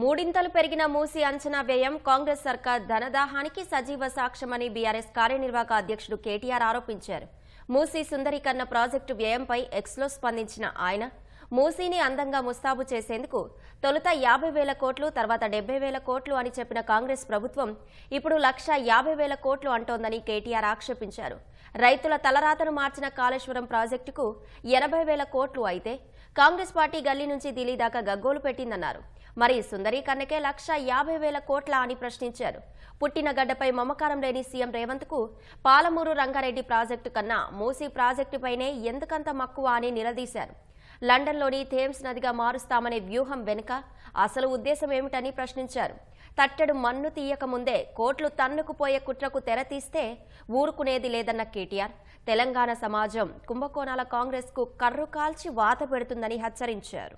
మూడింతలు పెరిగిన మూసి అంచనా వ్యయం కాంగ్రెస్ సర్కార్ ధనదాహానికి సజీవ సాక్ష్యమని బీఆర్ఎస్ కార్యనిర్వాహక అధ్యక్షుడు కేటీఆర్ ఆరోపించారు. మూసీ సుందరీకరణ ప్రాజెక్టు వ్యయంపై ఎక్స్లో స్పందించిన ఆయన మూసీని అందంగా ముస్తాబు చేసేందుకు తొలుత యాభై వేల కోట్లు తర్వాత డెబ్బై వేల కోట్లు అని చెప్పిన కాంగ్రెస్ ప్రభుత్వం ఇప్పుడు లక్ష యాభై వేల కోట్లు అంటోందని కేటీఆర్ ఆక్షేపించారు. రైతుల తలరాతను మార్చిన కాళేశ్వరం ప్రాజెక్టుకు ఎనభై వేల కోట్లు అయితే కాంగ్రెస్ పార్టీ గల్లీ నుంచి ఢిల్లీ దాకా గగ్గోలు పెట్టిందన్నారు. మరి సుందరీకరణకే లక్ష యాభై వేల కోట్ల అని ప్రశ్నించారు. పుట్టిన గడ్డపై మమకారం లేని సీఎం రేవంత్కు పాలమూరు రంగారెడ్డి ప్రాజెక్టు కన్నా మూసీ ప్రాజెక్టుపైనే ఎందుకంత మక్కువ అని నిలదీశారు. లండన్లోని థేమ్స్ నదిగా మారుస్తామనే వ్యూహం వెనుక అసలు ఉద్దేశం ఏమిటని ప్రశ్నించారు. తట్టెడు మన్ను తీయక ముందే కోట్లు తన్నుకుపోయే కుట్రకు తెరతీస్తే ఊరుకునేది లేదన్న కేటీఆర్. తెలంగాణ సమాజం కుంభకోణాల కాంగ్రెస్కు కర్రు కాల్చి వాత పెడుతుందని హెచ్చరించారు.